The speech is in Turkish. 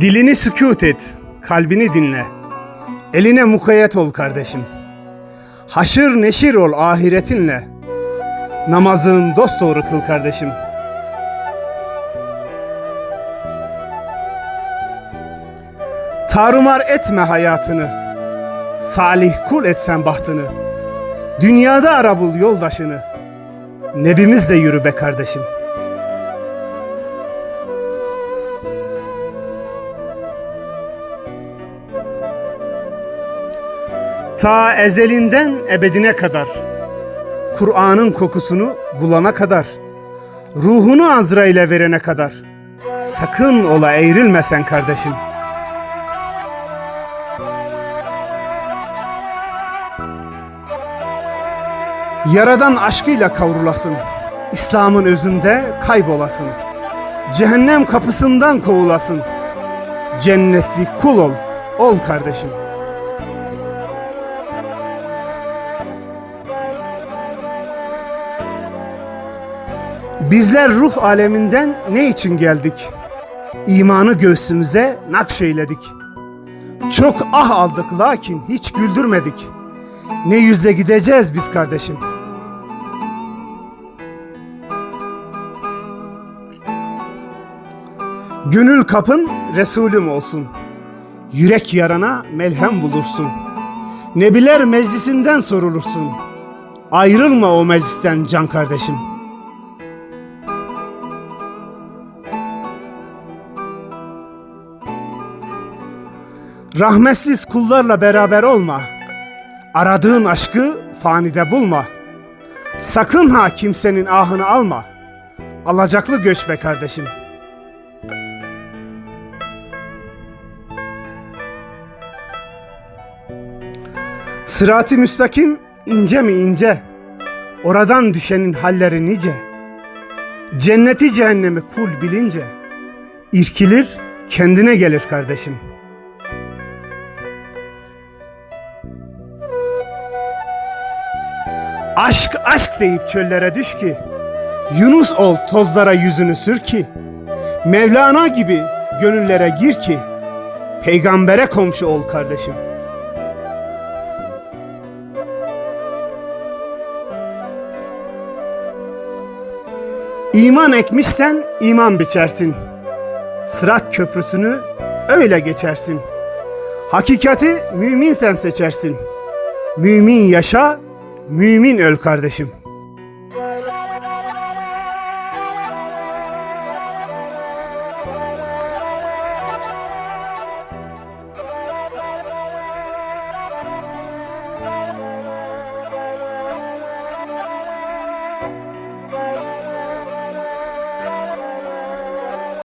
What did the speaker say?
Dilini sükut et, kalbini dinle. Eline mukayyet ol kardeşim. Haşır neşir ol ahiretinle. Namazın dosdoğru kıl kardeşim. Tarumar etme hayatını. Salih kul etsen bahtını. Dünyada ara bul yoldaşını. Nebimizle yürü be kardeşim. Ta ezelinden ebedine kadar. Kur'an'ın kokusunu bulana kadar. Ruhunu Azrail'e verene kadar. Sakın ola eğrilmesen kardeşim. Yaradan aşkıyla kavrulasın. İslam'ın özünde kaybolasın. Cehennem kapısından kovulasın. Cennetli kul ol, ol kardeşim. Bizler ruh aleminden ne için geldik? İmanı göğsümüze nakşeyledik. Çok ah aldık lakin hiç güldürmedik. Ne yüzle gideceğiz biz kardeşim? Gönül kapın Resulüm olsun. Yürek yarana melhem bulursun. Nebiler meclisinden sorulursun. Ayrılma o meclisten can kardeşim. Rahmetsiz kullarla beraber olma. Aradığın aşkı fanide bulma. Sakın ha kimsenin ahını alma. Alacaklı göç be kardeşim. Sırat-ı müstakim ince mi ince? Oradan düşenin halleri nice? Cenneti cehennemi kul bilince irkilir kendine gelir kardeşim. Aşk aşk deyip çöllere düş ki Yunus ol tozlara yüzünü sür ki Mevlana gibi gönüllere gir ki Peygambere komşu ol kardeşim. İman ekmişsen iman biçersin. Sırat köprüsünü öyle geçersin. Hakikati mümin sen seçersin. Mümin yaşa, mümin öl kardeşim.